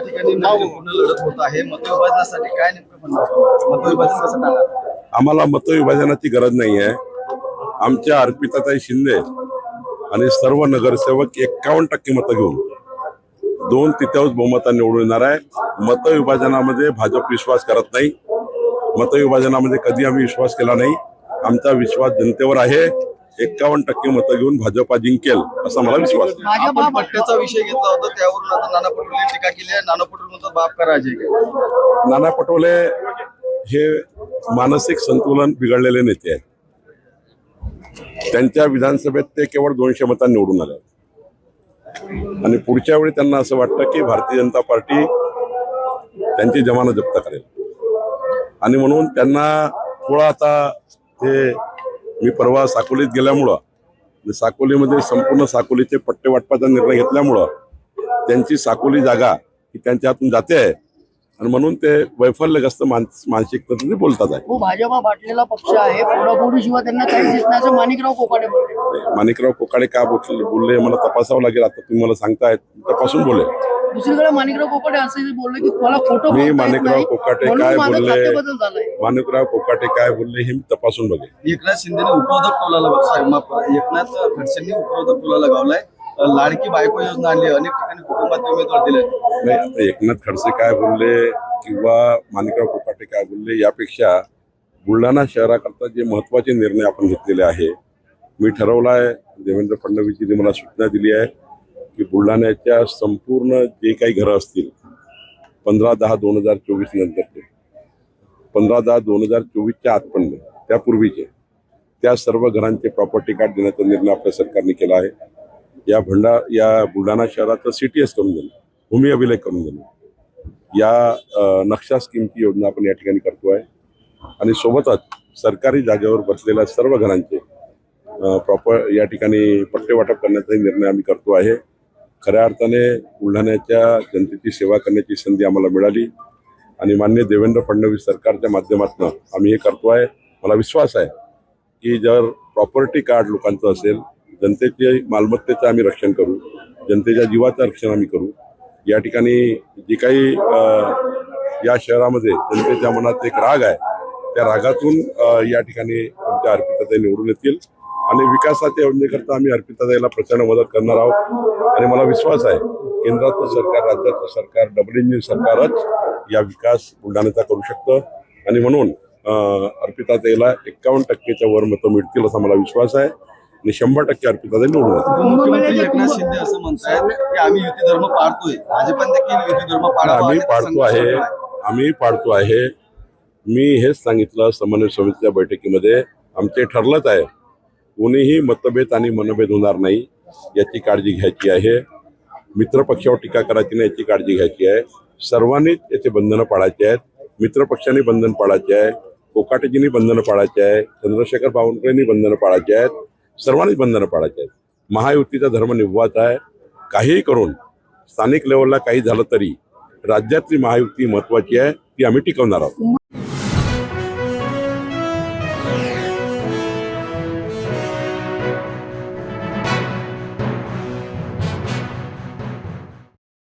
ठिकाणी लढत होत आहे? मतविभाजनासाठी काय नेमकं मतविभाजन कसं टाळणार? आम्हाला मतविभाजनाची गरज नाही आहे. आमच्या अर्पिताताई शिंदे आणि सर्व नगरसेवक एक्कावन्न टक्के मतं घेऊन दोन तिथ्याच बहुमता निवडून येणार आहे. मतविभाजनामध्ये भाजप विश्वास करत नाही. मतविभाजनामध्ये कधी आम्ही विश्वास केला नाही? आमचा विश्वास जनतेवर आहे. एक्कावन्न टक्के मतं घेऊन भाजपा जिंकेल असा मला विश्वास आहे. आपण पट्ट्याचा विषय घेतला होता त्यावरून आता नाना पटोले टीका केली आहे. नाना पटोले बाप नाना पटोले हे मानसिक संतुलन बिघडलेले नेते आहेत. त्यांच्या विधानसभेत ते केवळ दोनशे मतांनी निवडून आले आणि पुढच्या वेळी त्यांना असं वाटतं की भारतीय जनता पार्टी त्यांची जमानत जप्त करेल. आणि म्हणून त्यांना थोडा आता ते मी परवा साकोलीत गेल्यामुळं आणि साकोलीमध्ये संपूर्ण साकोलीचे पट्टे वाटपाचा निर्णय घेतल्यामुळं त्यांची साकोली जागा ही त्यांच्या हातून जाते आहे. आणि म्हणून ते वैफल्यग्रस्त मानस मानसिकतेने बोलतात आहे. हो भाजपा पक्ष आहे. त्यांना असं माणिकराव बोलले. माणिकराव कोकाडे का बोलले बोलले मला तपासावं लागेल. आता तुम्ही मला सांगताय तपासून बोले दुसरीकडे माणिकराव कोकाटे असं बोलले की मला मी येत माणिकराव कोकाटे काय बोलले? माणिकराव कोकाटे काय बोलले हे मी तपासून बघेन. एकनाथ शिंदेने उपरोधक टोलाला. एकनाथ खडसेंनी उपरोधक टोला लगावलाय. अं, लाडकी बायको योजना आणली. अनेक ठिकाणी कुटुंबात उमेदवार दिले नाही आता एकनाथ खडसे काय बोलले किंवा माणिकराव कोकाटे काय बोलले यापेक्षा बुलढाणा शहराकरता जे महत्त्वाचे निर्णय आपण घेतलेले आहे मी ठरवलं आहे देवेंद्र फडणवीसजींनी मला सूचना दिली आहे की बुलढाण्याच्या संपूर्ण जे काही घरं असतील पंधरा दहा दोन हजार चोवीस नंतरचे पंधरा दहा दोन हजार चोवीसच्या आतपर्यंत त्यापूर्वीचे त्या सर्व घरांचे प्रॉपर्टी कार्ड देण्याचा निर्णय आपल्या सरकारने केला आहे. या भंडा या बुलढाणा शहराचं सी टी एस करून देणं भूमी अभिलेख करून देणं. या नक्षा स्कीमची योजना आपण या ठिकाणी करतो आहे. आणि सोबतच सरकारी जागेवर बसलेल्या सर्व घरांचे प्रॉपर या ठिकाणी पट्टे वाटप करण्याचाही निर्णय आम्ही करतो आहे. खऱ्या अर्थाने बुलढाण्याच्या जनतेची सेवा करण्याची संधी आम्हाला मिळाली. आणि मान्य देवेंद्र फडणवीस सरकारच्या माध्यमातून आम्ही हे करतो आहे. मला विश्वास आहे की जर प्रॉपर्टी कार्ड लोकांचं असेल जनतेचे मालमत्तेचं आम्ही रक्षण करू जनतेच्या जीवाचं रक्षण आम्ही करू. या ठिकाणी जी काही या शहरामध्ये जनतेच्या मनात एक राग आहे. त्या रागातून या ठिकाणी आमच्या अर्पिताताई निवडून येतील. आणि विकासाच्या योजनेकरता आम्ही अर्पिताताईला प्रचंड मदत करणार आहोत. आणि मला विश्वास आहे केंद्राचं सरकार राज्याचं सरकार डबल इंजिन सरकारच या विकास बुलढाण्याचा करू शकतं. आणि म्हणून अ, अर्पिताताईला एक्कावन्न टक्केच्या वर मतं मिळतील असा मला विश्वास आहे. आणि शंभर टक्के निवडून उपमुख्यमंत्री एकनाथ शिंदे असं की आम्ही युती धर्म पाळतोय. भाजपाने देखील युती धर्म पाळावा आम्ही पाडतो आहे. आम्ही पाडतो आहे. मी हेच सांगितलं समन्वय समितीच्या बैठकीमध्ये. आमचे ठरलंच आहे कोणीही मतभेद आणि मनभेद होणार नाही याची काळजी घ्यायची आहे. मित्रपक्षावर टीका करायची नाही याची काळजी घ्यायची आहे. सर्वांनीच याचे बंधनं पाळायची आहेत. मित्रपक्षांनी बंधन पाळायचे आहे. कोकाटेजींनी बंधनं पाळायचे आहे. चंद्रशेखर बावनकुळेंनी बंधनं पाळायचे आहेत. सर्वांनीच बंधनं पाळायचे आहेत. महायुतीचा धर्म निभवायचा आहे. काहीही करून स्थानिक लेवलला काही झालं तरी राज्यातली महायुती महत्वाची आहे ती आम्ही टिकवणार आहोत.